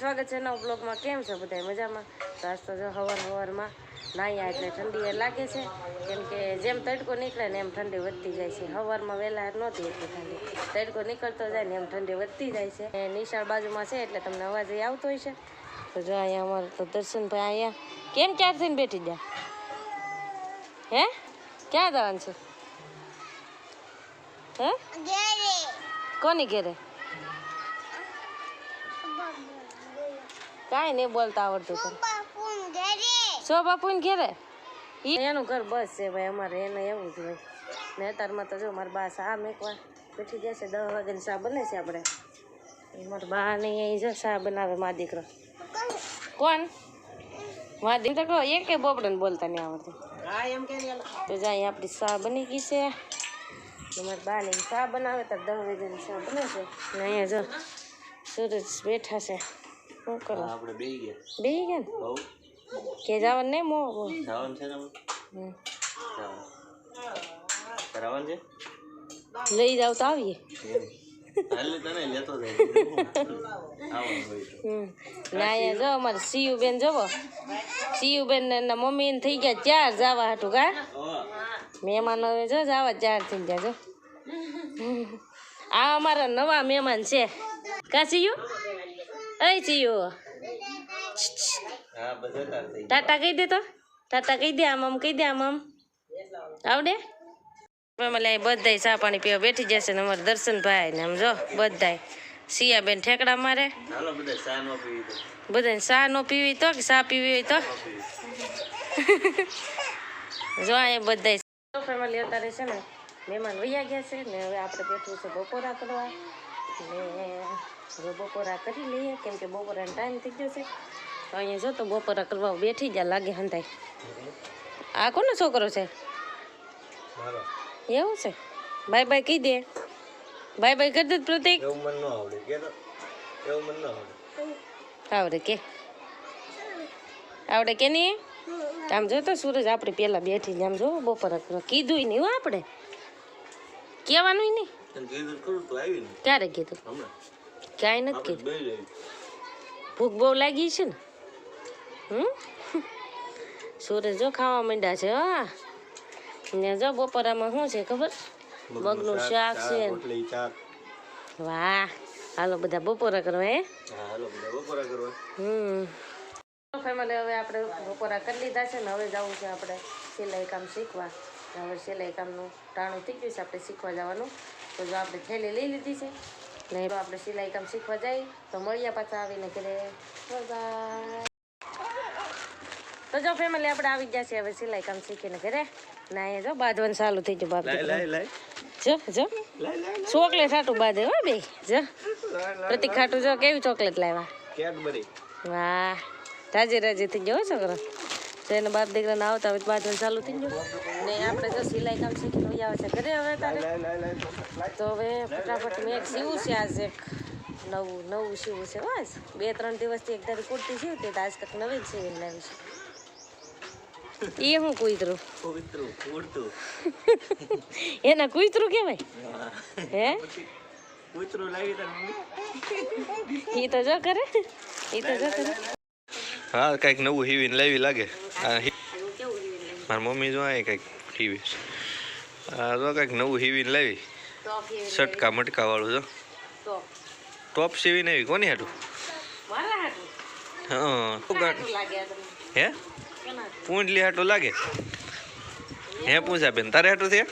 સ્વાગત છે નવ બ્લોગમાં કેમ છો બધા મજામાં તો આજ તો જો હવાર હવારમાં નાહ્યા એટલે ઠંડી એ લાગે છે કેમ કે જેમ તડકો નીકળે ને એમ ઠંડી વધતી જાય છે હવારમાં વહેલા નહોતી એટલી ઠંડી તડકો નીકળતો જાય ને એમ ઠંડી વધતી જાય છે એ નિશાળ બાજુમાં છે એટલે તમને અવાજ એ આવતો હોય છે તો જો અહીંયા અમારે તો દર્શનભાઈ અહીંયા કેમ ક્યાર થઈને બેઠી ગયા હે ક્યાં જવાનું છે હે કોની ઘેરે કાંઈ નહીં બોલતા આવડતું તને સો બાપુને ઘેરે એનું ઘર બસ છે ભાઈ અમારે એને એવું જ હોય. ને અત્યારમાં તો જો મારા બા શા મેકવા બેઠી જશે દસ વાગ્યાની શા બને છે આપણે. મારા બા નહીં અહીં જો શા બનાવે મા દીકરો. કોણ? મા દીકરો કહો એક કે બોપડે બોલતા નહીં આવડતું. તો જાય આપણી શા બની ગઈ છે. મારી બા ને શા બનાવે તો દસ વાગ્યાની શા બને છે. ને અહીંયા જો સૂરજ બેઠા છે. શું કરો આપણે બે ગયા બે ગયા ને બહુ કે જવાનું નહીં મો જવાનું છે ને આપણે? જવાનું. કરાવવાનું છે લઈ જાવ તો આવીએ એમ. હાલ ને તને લેતો જાય આવવાનું હોય તો. હમ ને અહીંયા જો અમારે સીયુ બેન જોવો સીયુ બેન ને એના મમ્મી ને થઈ ગયા ચાર જવા હાટું કા ઓહ, મહેમાન હવે જો જવા ચાર થઈ ગયા જો આ અમારા નવા મહેમાન છે કા સીયુ અય જીઓ. ટાટા કહી દે તો. ટાટા કહી દે આમ આમ કહી દે આમ આમ. આવડે? એટલે બધાય ચા પાણી પીવા બેઠી જશે ને અમારે દર્શનભાઈ ને આમ જો બધાય. સિયાબેન ઠેકડા મારે. હાલો બધા ચા નો પીવી તો. બધાને ચા નો પીવી તો કે ચા પીવી હોય તો? જો એ બધાય ફેમિલી અત્યારે છે ને મહેમાન વૈયા ગયા છે ને હવે આપણે બેઠું છે બપોરા કરવા. ને હવે બપોરા કરી લઈએ કેમ કે બપોરાનો ટાઈમ થઈ ગયો છે. તો અહીંયા જો તો બપોરા કરવા બેઠી ગયા લાગે હંધાય. આ કોનો છોકરો છે? એવું છે? બાય બાય કહી દે. બાય બાય કરી દે પ્રતિક. એવું મન ન આવડે કે એવું મન ન આવડે. આવડે કે? આવડે કે નહીં? આમ જો તો સૂરજ આપણે પેલા બેઠી આમ જો બપોરા કીધું નહીં હો આપણે. કહેવાનું નહીં. ક્યારે કીધું? ક્યાંય નથી કીધું. ભૂખ બહુ લાગી છે ને? હમ? સૂરજ જો ખાવા માંડ્યા છે હા. ને જો બપોરામાં શું છે ખબર? મગનું શાક છે વાહ હાલો બધા બપોરા કરવા હે? હમ. ફેમિલી હવે આપણે બપોરા કરી લીધા છે ને હવે જવું છે આપણે સિલાઈ કામ શીખવા. હવે સિલાઈ કામનું ટાણું થઈ ગયું છે આપણે શીખવા જવાનું. તો જો આપણે થેલી લઈ લીધી છે. ને હવે આપણે સિલાઈ કામ શીખવા જઈએ તો મળીએ પાછા આવીને ઘરે. બાય તો જો ફેમિલી આપણે આવી ગયા છે હવે સિલાઈ કામ શીખીને ઘરે. ના એ જો બાંધવાનું ચાલુ થઈ ગયું બાપ. જો જો. ચોકલેટ હાટું બાંધે હો બે જો. પ્રતિક ખાટું જો કેવી ચોકલેટ લાવ્યા? વાહ. રાજી રાજી થઈ ગયો હો છોકરો. તો એના બાપ દીકરાને આવતા હોય બાજુ ચાલુ થઈ ગયું. ને આપણે જો સિલાઈ કામ શીખીને વહી આવે છે. ઘરે હવે તારે? તો હવે ફટાફટ મેં એક સીવું છે આજે એક નવું નવું સીવું છે બસ. બે ત્રણ દિવસથી એક ધારી કુર્તી સીવતી તો આજ તક નવી જ સીવીને લાવી છે. એ હું કુતરું? કુતરું ઉડતું એના કુતરું કેવાય હે. કુતરું લાવી તાર મમ્મી. એ તો જો કરે. એ તો જો કરે. હા કંઈક નવું હીવીને લાવી લાગે. આ હી- મારી મમ્મી જો અહીં કંઈક હીવી આ તો કંઈક નવું હીવીને લાવી. સટકા મટકા વાળું જો ટોપ સીવી આવી કોની હાટું? હા હે? પૂંડલી હાટું? લાગે? હે પૂછા બેન તારે હાટું છે?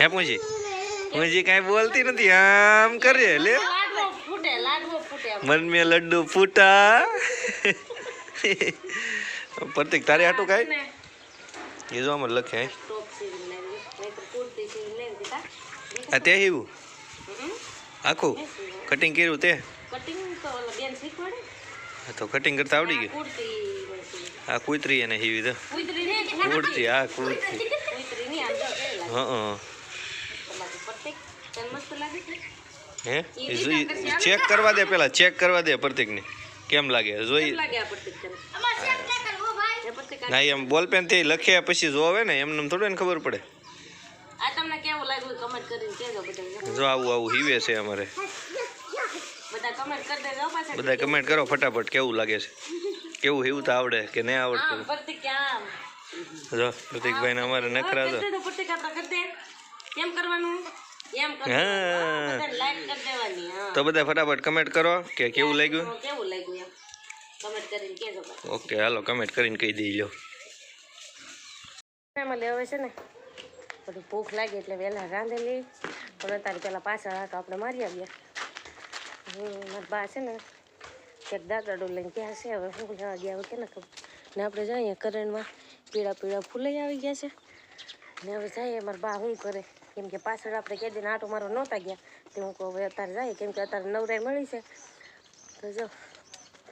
હે પૂછી પૂંછી કાંઈ બોલતી નથી. આમ કરે લે. મન મેં લડ્ડુ ફૂટા. પ્રતિક તારે હાટું કાંઈ? ને એ જો આમાં લખે. આ તે હીવું આખું? કટિંગ કર્યું તે? કટિંગ તો કટિંગ કરતા આવડી ગયું. આ કુતરી એને હીવી તો. કુર્તી આ કુર્તી. હા હે. ચેક કરવા દે પેલા ચેક કરવા દે પ્રતિકને. કેમ લાગે? જોઈ. ના એમ બોલ પેનથી લખ્યા પછી જોવે ને એમને થોડું એને ખબર પડે. આ તમને કેવું લાગ્યું? કમેન્ટ કરીને કહેજો બધા જો. આવું આવું હીવે છે અમારે. બધા કમેન્ટ કરી દેજો પાછા. બધા કમેન્ટ કરો ફટાફટ કેવું લાગે છે? કેવું હીવું તો આવડે કે નહીં આવડતું? આમ. જો પ્રતિકભાઈ ને અમારે નખરા તો તો કરી દે. કેમ કરવાનું? બધા ફટાફટ કમેન્ટ કરો કે કેવું લાગ્યું? કેવું લાગ્યું કમેન્ટ કરીને કહેજો ઓકે હાલો કમેન્ટ કરીને કહી દેજો. ફેમિલી લેવે છે ને બધું ભૂખ લાગી એટલે વહેલા રાંધેલી. પણ અત્યારે પેલા પાછળ હાથ આપણે મારી આવ્યા હું મારા બા છે ને એક દાદરડું લઈને ગયા છે. હવે હું લેવા ગયા હવે કેને ખબર. ને આપણે જઈએ કરણમાં પીળા પીળા ફૂલાઈ આવી ગયા છે. ને હવે જઈએ મારા બા શું કરે? કેમ કે પાછળ આપણે કે દિન આટો મારો નહોતા ગયા. તે હું કહું હવે અત્યારે જઈએ. કેમ કે અત્યારે નવરાઈ મળી છે. તો જો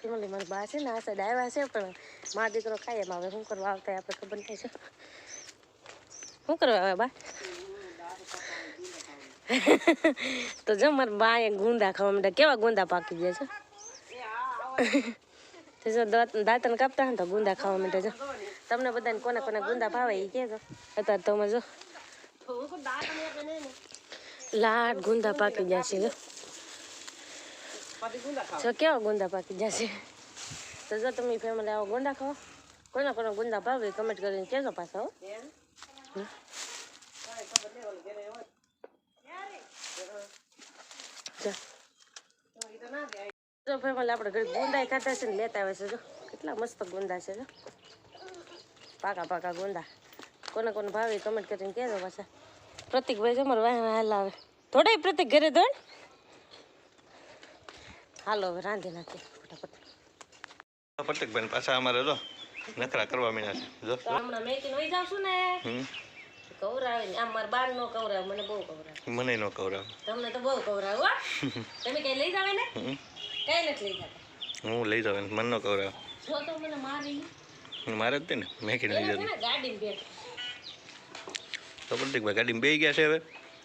ફેમિલી મારી બા છે ને આ સાઈડ આવ્યા છે પણ મા દીકરો ખાય એમ હવે શું કરવા આવતા આપણે ખબર નહીં છે. શું કરવા આવે બા? તો જો મારા બા એ ગુંદા ખાવા માટે કેવા ગુંદા પાકી ગયા છે? તો જો દાંતણ કાપતા હોય તો ગુંદા ખાવા માટે જો. તમને બધાને કોને કોને ગુંદા ભાવે એ કહેજો અત્યારે તમે જો લાટ ગુંદા પાકી ગયા છે જો. જો કેવા ગુંદા પાકી જશે તો જો તમે ફેમિલી આવો ગુંદા ખાઓ કોના કોના ગુંદા ભાવે કમેન્ટ કરીને કહેજો પાછા હો. જા. ફેમિલી આપણે ઘરે ગુંદા ખાતા છે ને લેતા આવે છે જો. કેટલા મસ્ત ગુંદા છે જો. પાકા પાકા ગુંદા. કોને કોને ભાવે કમેન્ટ કરીને કહેજો પાછા. પ્રતિકભાઈ જો મારે વાહ હાલ આવે. થોડા પ્રતિક ઘરે દોડ. હાલો હવે રાંધી નાખીએ ફટાફટ. પ્રતિકભાઈ પાછા અમારે જો નખરા કરવા મીના છે. જો. હમણાં મેકીને વહી જાવ છું ને. હમ. કવરાવે આમ મારા બાર નો કવરાવે મને બહુ કવરાવે. મને ન કવરાવ. તમને તો બહુ કવરાવે હો. તમે કઈ લઈ જાવ ને હમ. કઈ નથી લઈ જતા. હું લઈ જાવ મને ન કવરાવ. જો તો મને મારી મારે જ ને મેં કીધું લઈ ગાડીમાં બેઠ. તો પ્રતિકભાઈ ગાડીમાં બેસી ગયા છે હવે.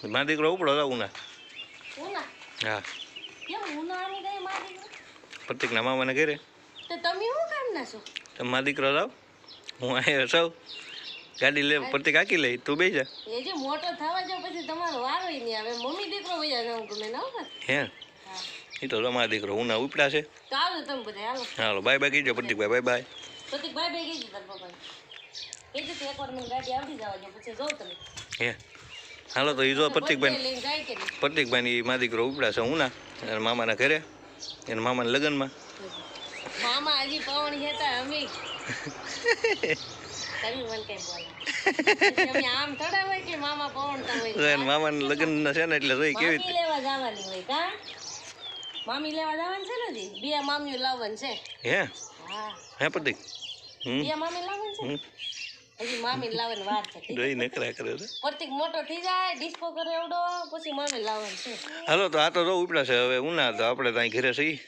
મારા દીકરો ઉપડો હતા ઉના? હું. હા કેમ હું ના આની ગઈ મારી પ્રતિકના મામાને ઘરે તો તમે શું કામ ના છો? તો મારા દીકરો જાવ હું અહીંયા સૌ ગાડી લે પ્રતિક આકી લઈ. તું બે જા. એ જે મોટો થવા જાવ પછી તમારો વારો નહીં આવે. મમ્મી દીકરો વયા જાવ ગમે ના હે એ તો મારા દીકરો હું ના ઉપડા છે. તો આવજો તમે બધા હાલો. હાલો બાય બાય કીજો પ્રતિકભાઈ બાય બાય પ્રતિક ભાઈ ભાઈ ગઈ તાર પપ્પા કીધું તું એકવાર મને ગાડી આવડી જવા દો પછી જોઉં તમે હે? હાલો તો એ જો પ્રતિકભાઈ કે નહીં? દીકરો ઉપડા છે હું ના? મામાના ઘરે. એના મામાના લગ્નમાં? મામા હજી પવન હતા અમે. મામાના લગ્ન છે ને એટલે જોઈ કેવી મામી લેવા જવાની હોય કા? મામી લેવા જવાનું છે ને બે મામીઓ લાવવાનું છે. હે? હા. હે પ્રતિક બે મામી લાવવાનું છે હજી મામી લાવવાની વાર છે જોઈ નકરા કરે છે. પ્રતિક મોટો થઈ જાય ડિસ્કો કરે એવડો પછી મામી લાવવાનું છે. હાલો તો આ તો જો ઉપડા છે. હવે ઉના તો આપણે ત્યાં ઘરે છીએ.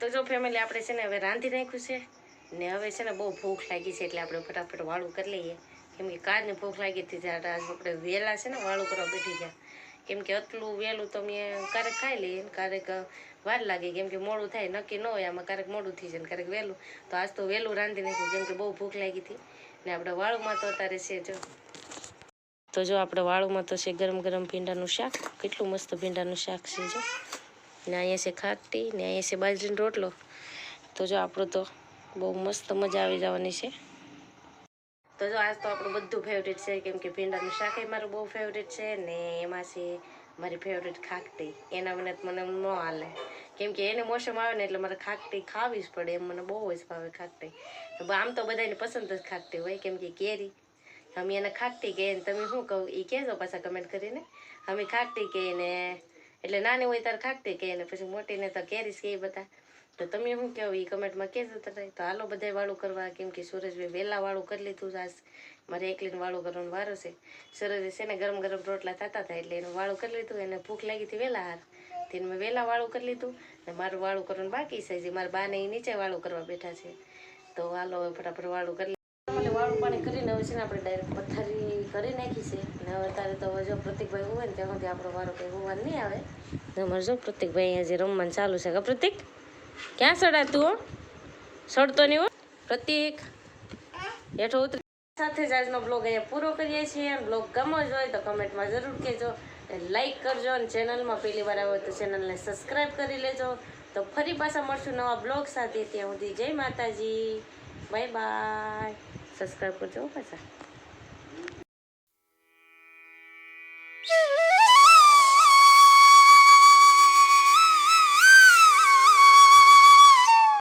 તો જો ફેમિલી આપણે છે ને હવે રાંધી નાખ્યું છે. ને હવે છે ને બહુ ભૂખ લાગી છે એટલે આપણે ફટાફટ વાળું કરી લઈએ. કેમ કે કારની ભૂખ લાગી હતી ત્યારે આજ આપણે વહેલા છે ને વાળું કરવા બેઠી ગયા કેમ કે આટલું વહેલું તો મેં ક્યારેક ખાઈ લઈએ ક્યારેક વાર લાગે, કેમ કે મોડું થાય, નક્કી ન હોય, આમાં ક્યારેક મોડું થઈ જાય ક્યારેક વહેલું. તો આજ તો વહેલું રાંધી નાખ્યું, કેમ કે બહુ ભૂખ લાગી હતી. ને આપણે વાળુમાં તો અત્યારે છે, જો. તો જો આપણે વાળુમાં તો છે ગરમ ગરમ ભીંડાનું શાક. કેટલું મસ્ત ભીંડાનું શાક છે, જો. ને અહીંયા છે ખાટી, ને અહીંયા છે બાજરીનો રોટલો. તો જો આપણો તો બહુ મસ્ત મજા આવી જવાની છે. તો જો આજ તો આપણું બધું ફેવરેટ છે, કેમ કે ભીંડાનું શાક મારું બહુ ફેવરેટ છે ને એમાં છે મારી ફેવરેટ ખાકટી એના મને મને ન હાલે. કેમ કે એને મોસમ આવે ને એટલે મારે ખાકટી ખાવી જ પડે. એમ મને બહુ જ ભાવે ખાકટી આમ તો બધાને પસંદ જ ખાકટી હોય, કેમ કે કેરી. અમે એને ખાકટી કહીએ ને તમે શું કહું એ કહેજો પાછા કમેન્ટ કરીને. અમે ખાકટી કહીએ ને, એટલે નાની હોય ત્યારે ખાકટી કહીએ ને, પછી મોટીને તો કેરીસ કહે બધા. તો તમે શું કહો એ કમેન્ટમાં કહેજો તો તો હાલો બધાય વાળું કરવા, કેમ કે સુરજભાઈ વહેલા વાળું કરી લીધું છે આજ. મારે એકલીને વાળું કરવાનો વારો છે. સુરજ છે ને ગરમ ગરમ રોટલા થતા હતા એટલે એનું વાળું કરી લીધું, એને ભૂખ લાગી હતી વહેલા હાર. તેને મેં વહેલા વાળું કરી લીધું ને મારું વાળું કરવાનું બાકી છે જે મારા બાને એ નીચે વાળું કરવા બેઠા છે. તો હાલો હવે ફટાફટ વાળું કરી લીધું વાળું પાણી કરીને હવે છે ને આપણે ડાયરેક્ટ પથારી કરી નાખી છે. ને હવે અત્યારે તો હવે જો પ્રતિકભાઈ હોય ને ત્યાં સુધી આપણો વારો કંઈ હોવાનું નહીં આવે. તો અમારે જો પ્રતિકભાઈ અહીંયા જે રમવાનું ચાલુ છે, કે પ્રતિક? ક્યાં સડા તું? હો? સડતો નહીં હો. પ્રતિક, હેઠો ઉતરી. સાથે જ આજનો બ્લોગ અહીંયા પૂરો કરીએ છીએ. બ્લોગ ગમો જ હોય તો કમેન્ટમાં જરૂર કહેજો. લાઈક કરજો. અને ચેનલમાં પહેલી વાર આવ્યો તો ચેનલને સબસ્ક્રાઈબ કરી લેજો. તો ફરી પાછા મળશું નવા બ્લોગ સાથે. ત્યાં સુધી જય માતાજી. બાય બાય સબસ્ક્રાઈબ કરજો પાછા.